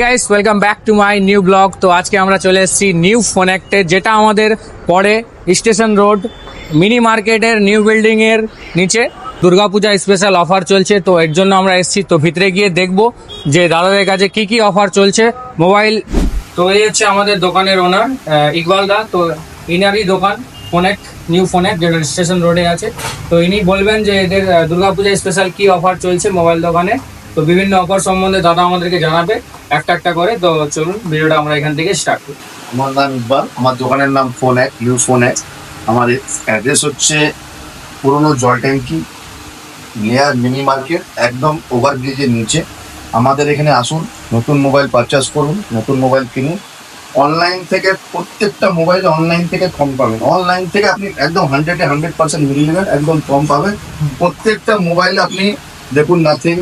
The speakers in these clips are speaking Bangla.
Guys welcome back to my new vlog তো আজকে আমরা চলে এসেছি নিউ ফোনেক্টে যেটা আমাদের পরে স্টেশন রোড মিনি মার্কেটের নিউ বিল্ডিং এর নিচে দুর্গাপূজা স্পেশাল অফার চলছে। তো এর জন্য আমরা এসেছি। তো ভিতরে গিয়ে দেখব যে দাদাদের কাছে কি কি অফার চলছে মোবাইল তো এই হচ্ছে আমাদের দোকানের ওনার ইকবাল দা। তো ইনারই দোকান ফোনেক্ট নিউ ফোনেক্ট যেটা স্টেশন রোডে আছে। তো ইনি বলবেন যে এদের দুর্গাপূজা স্পেশাল কি অফার চলছে মোবাইল দোকানে। তো বিভিন্ন অফার সম্বন্ধে দাদা আমাদেরকে জানাবে। একটা একটা করে, তো চলুন, ভিডিওটা আমরা এখান থেকে স্টার্ট করি। আমার নাম ইকবাল, আমার দোকানের নাম ফোন এক, নিউ ফোন এক। আমার অ্যাড্রেস হচ্ছে পুরনো জল ট্যাঙ্কি, নিয়ার মিনি মার্কেট, একদম ওভারব্রিজের নিচে। আমাদের এখানে আসুন, নতুন মোবাইল পারচেস করুন, নতুন মোবাইল কিনুন। অনলাইন থেকে প্রত্যেকটা মোবাইল অনলাইন থেকে কম পাবেন। অনলাইন থেকে আপনি একদম হান্ড্রেডে হান্ড্রেড পার্সেন্ট মিলিয়ে নেবেন একদম কম পাবেন। প্রত্যেকটা মোবাইলে আপনি দেখুন নাথিং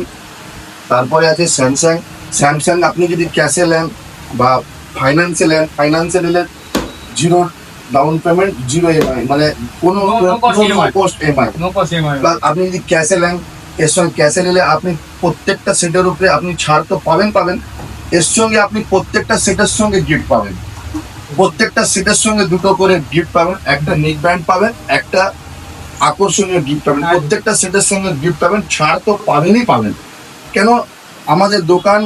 তারপরে আছে স্যামসাং স্যামসাং আপনি যদি ক্যাশে নেন বা ফাইন্যান্সে নেন ফাইন্যান্সে নিলে zero down payment zero EMI মানে কোনো. কোস্ট এমআই বা আপনি যদি ক্যাশে নেন এর সঙ্গে ক্যাশে নিলে আপনি প্রত্যেকটা সেটের উপরে আপনি ছাড় তো পাবেন পাবেন। এর সঙ্গে আপনি প্রত্যেকটা সেটের সঙ্গে গিফট পাবেন। প্রত্যেকটা সেটের সঙ্গে দুটো করে গিফট পাবেন। একটা নেক ব্যান্ড পাবেন একটা আকর্ষণীয় গিফট পাবেন। প্রত্যেকটা সেটের সঙ্গে গিফট পাবেন ছাড় তো পাবেনই পাবেন। কেন? আমাদের দোকান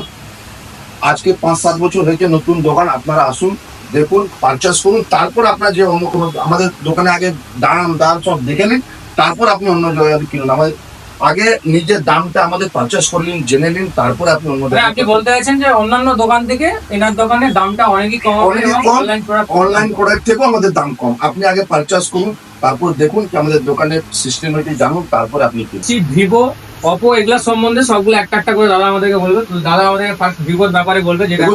আজকে পাঁচ সাত বছর হয়েছে নতুন দোকান আপনারা আসুন দেখুন পারচেস করুন তারপর আপনার যে অন্য কোনো আমাদের দোকানে আগে দাম দাম সব দেখে নিন তারপর আপনি অন্য জায়গায় কিনুন। আমাদের আগে নিজের দামটা আমাদের পারচেস করে নিন জেনে নিন তারপর আপনি অন্য মানে আপনি বলতে চাইছেন যে অন্যান্য দোকান থেকে এনার দোকানের দামটা অনেকই কম অনলাইন প্রোডাক্ট অনলাইন প্রোডাক্ট থেকেও আমাদের দাম কম। আপনি আগে পারচেস করুন তারপর দেখুন কি আমাদের দোকানের সিস্টেমটি জানুন তারপর আপনি ভিভো অপো এগুলা সম্বন্ধে সবগুলো একটা একটা করে দাদা আমাদেরকে বলবে। দাদা আমাদেরকে ফার্স্ট ভিভোর ব্যাপারে বলবে যেটা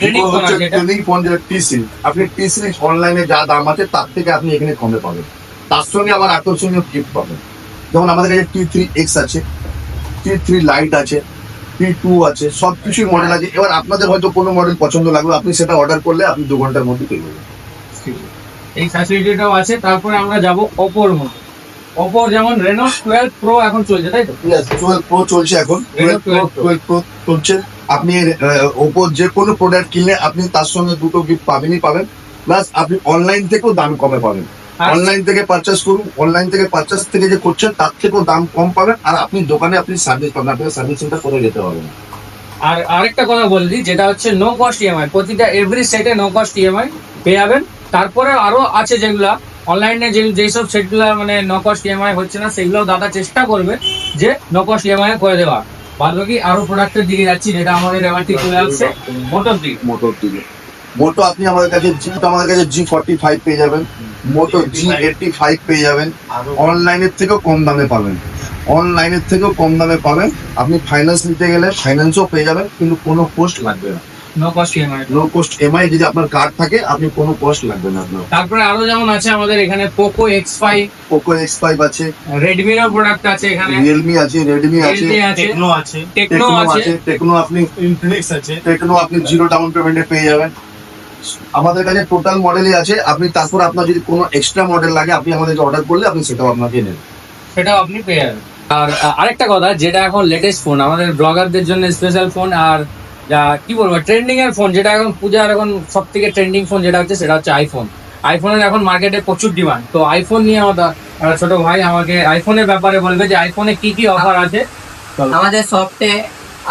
Vivo ফোন আছে trending phone যেটা series। আপনি টি সিরিজ অনলাইনে যা দাম আছে তার থেকে আপনি এখানে কমে পাবেন। তার সঙ্গে আবার আকর্ষণীয় গিফট পাবেন। যেমন আমাদের কাছে টি থ্রি এক্স আছে টি থ্রি লাইট আছে টি টু আছে সব কিছুই মডেল আছে। এবার আপনাদের হয়তো কোনো মডেল পছন্দ লাগবে আপনি সেটা অর্ডার করলে আপনি দু ঘণ্টার মধ্যে পেয়ে যাবেন। এই ফ্যাসিলিটিটাও আছে। তারপরে আমরা যাব অপোর মধ্যে অপোর যেমন রেনো টুয়েলভ প্রো এখন চলছে তাই তো? টুয়েলভ প্রো চলছে এখন। Twelve pro 12 Pro। Twelve pro চলছে। আপনি ওপো যে কোনো প্রোডাক্ট কিনলে আপনি তার সঙ্গে দুটো গিফট পাবেনই পাবেন। প্লাস আপনি অনলাইন থেকেও দাম কমে পাবেন। অনলাইন থেকে পারচেস করুন অনলাইন থেকে পারচেস থেকে যে করছেন তার থেকেও দাম কম পাবেন। আর আপনি দোকানে আপনি সার্ভিস পাবেন আপনাকে সার্ভিস সেন্টার করে যেতে হবে। আর আরেকটা কথা বলে দিই যেটা হচ্ছে নো কস্ট ইএমআই প্রতিটা এভরি সেটে নো কস্ট ইএমআই পেয়ে যাবেন। তারপরে আরও আছে যেগুলা অনলাইনে যে যেসব সেটগুলো মানে নো কস্ট ইএমআই হচ্ছে না সেগুলো দাদা চেষ্টা করবে যে নো কস্ট ইএমআই করে দেওয়া বাদ বাকি আরও প্রোডাক্টের দিকে যাচ্ছি যেটা আমাদের এবার ঠিক চলে আসছে মোটর দিক। মোটর দিকে। মোটো আপনি আমাদের কাছে জি আমাদের কাছে জি ফর্টি ফাইভ পেয়ে যাবেন। মোটো জি এইটটি ফাইভ পেয়ে যাবেন। অনলাইনের থেকেও কম দামে পাবেন। অনলাইনের থেকেও কম দামে পাবেন। আপনি ফাইন্যান্স নিতে গেলে ফাইন্যান্সও পেয়ে যাবেন কিন্তু কোনো পোস্ট লাগবে না। No cost EMI no cost EMI যদি আপনার কার্ড থাকে আপনি কোনো কোস্ট লাগবে না আপনার। তারপরে আরও যেমন আছে আমাদের এখানে Poco X five Poco X five আছে। প্রোডাক্ট আছে এখানে। রিয়েলমি আছে রেডমি আছে। টেকনো আছে। টেকনো আছে। আছে। টেকনো আপনি ইনফিনিক্স আছে। টেকনো আপনি জিরো ডাউন পেমেন্টে পেয়ে যাবেন। আমাদের কাছে টোটাল মডেলই আছে। আপনি তারপর আপনার যদি কোনো এক্সট্রা মডেল লাগে আপনি আমাদেরকে অর্ডার করলে আপনি সেটাও আপনাকে নেবেন। সেটাও আপনি পেয়ে যাবেন। আর আরেকটা কথা যেটা এখন লেটেস্ট ফোন আমাদের ব্লগারদের জন্য স্পেশাল ফোন আর যা কি বলব ট্রেন্ডিং এর ফোন যেটা এখন পূজার এখন সব থেকে ট্রেন্ডিং ফোন যেটা হচ্ছে সেটা হচ্ছে আইফোন আইফোনের এখন মার্কেটে প্রচুর ডিমান্ড তো আইফোন নিয়ে আমাদের ছোট ভাই আমাকে আইফোনের ব্যাপারে বলবে যে আইফোনে কি কি অফার আছে। আমাদের সফটে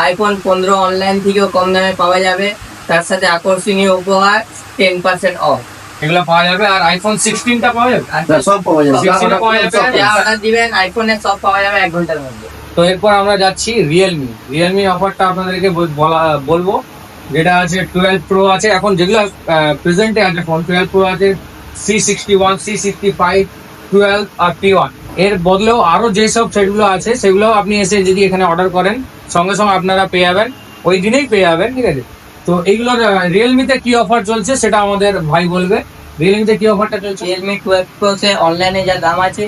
আইফোন পনেরো অনলাইন থেকেও কম দামে পাওয়া যাবে। তার সাথে আকর্ষণীয় উপহার টেন পার্সেন্ট অফ এগুলো পাওয়া যাবে। আর আইফোন সিক্সটিনটা পাওয়া যাবে? সব পাওয়া যাবে। যা অর্ডার দিবেন আইফোনের সব পাওয়া যাবে এক ঘণ্টার মধ্যে। তো এরপর আমরা যাচ্ছি রিয়েলমি রিয়েলমি অফারটা আপনাদেরকে বলা বলব। যেটা আছে টুয়েলভ প্রো আছে। এখন যেগুলো প্রেজেন্টে আছে ফোন টুয়েলভ প্রো আছে C sixty one C sixty five twelve R P ওয়ানের বদলেও আরও যেসব সেটগুলো আছে সেগুলো আপনি এসে যদি এখানে অর্ডার করেন, সঙ্গে সঙ্গে আপনারা পেয়ে যাবেন। ওই দিনেই পেয়ে যাবেন, ঠিক আছে? তো এইগুলোর রিয়েলমিতে কি অফার চলছে সেটা আমাদের ভাই বলবে। রিয়েলমিতে কি অফারটা চলছে? রিয়েলমি টুয়েলভ প্রোতে অনলাইনে যা দাম আছে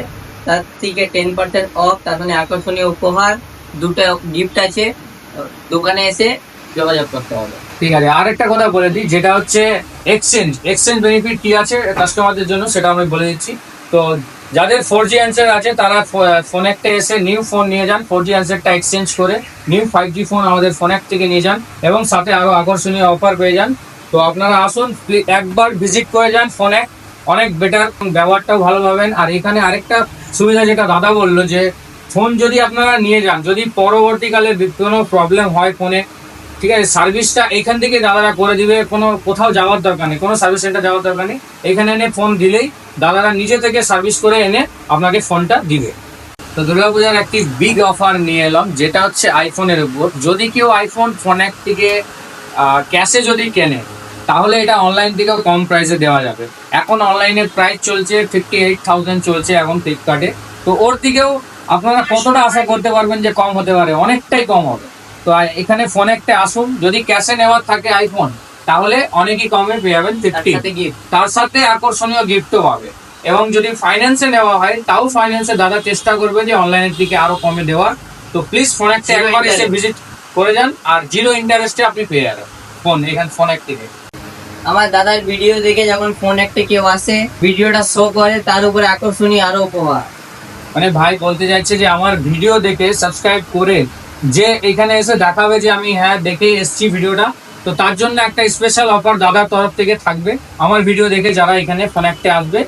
তার থেকে টেন পার্সেন্ট অফ তার সঙ্গে আকর্ষণীয় উপহার, দুটো গিফট আছে, দোকানে এসে যোগাযোগ করতে হবে। ঠিক আছে আর একটা কথা বলে দিই, যেটা হচ্ছে এক্সচেঞ্জ এক্সচেঞ্জ বেনিফিট কি আছে কাস্টমারদের জন্য সেটা আমি বলে দিচ্ছি। তো যাদের ফোর জি অ্যান্সার আছে, তারা ফোন একটা এসে নিউ ফোন নিয়ে যান ফোর জি অ্যান্সারটা এক্সচেঞ্জ করে নিউ ফাইভ জি ফোন আমাদের ফোন এক থেকে নিয়ে যান এবং সাথে আরও আকর্ষণীয় অফার পেয়ে যান। তো আপনারা আসুন একবার ভিজিট করে যান ফোন এক অনেক বেটার ব্যবহারটাও ভালো পাবেন। আর এখানে আরেকটা সুবিধা, যেটা দাদা বলল যে ফোন যদি আপনারা নিয়ে যান, যদি পরবর্তীকালে কোনো প্রবলেম হয় ফোনে ঠিক আছে সার্ভিসটা এখান থেকে দাদারা করে দিবে, কোনো কোথাও যাওয়ার দরকার নেই, কোনো সার্ভিস সেন্টার যাওয়ার দরকার নেই। এখানে এনে ফোন দিলেই দাদারা নিজে থেকে সার্ভিস করে এনে আপনাকে ফোনটা দিবে। তো দুর্গাপূজার একটি বিগ অফার নিয়ে এলাম, যেটা হচ্ছে আইফোনের উপর। যদি কেউ আইফোন ফোন এক থেকে ক্যাশে যদি কেনে তাহলে এটা অনলাইন থেকেও কম প্রাইসে দেওয়া যাবে। এখন অনলাইনের প্রাইস চলছে ফিফটি এইট থাউজেন্ড চলছে এখন ফ্লিপকার্টে তো ওর থেকেও আপনারা কতটা আশা করতে পারবেন যে কম হতে পারে? অনেকটাই কম হবে। তো এখানে ফোন একটা আসুন যদি ক্যাশে নেওয়ার থাকে আইফোন তাহলে অনেকই কমে পেয়ে যাবেন তার ফিফটি তার সাথে আকর্ষণীয় গিফটও পাবে। এবং যদি ফাইন্যান্সে নেওয়া হয় তাও ফাইন্যান্সে দাদা চেষ্টা করবে যে অনলাইনের দিকে আরও কমে দেওয়ার। তো প্লিজ ফোন একটা একবার এসে ভিজিট করে যান আর জিরো ইন্টারেস্টে আপনি পেয়ে যাবেন ফোন এখানে ফোন এক থেকে। আমার দাদার ভিডিও দেখে যখন ফোন একটা কেউ আসে ভিডিওটা শো করে, তার উপরে আকর্ষণীয় আরও উপহার। মানে ভাই বলতে চাইছে যে আমার ভিডিও দেখে সাবস্ক্রাইব করে, যে এখানে এসে দেখাবে যে আমি হ্যাঁ দেখে এসছি ভিডিওটা তো তার জন্য একটা স্পেশাল অফার দাদার তরফ থেকে থাকবে। আমার ভিডিও দেখে যারা এখানে ফোন একটা আসবে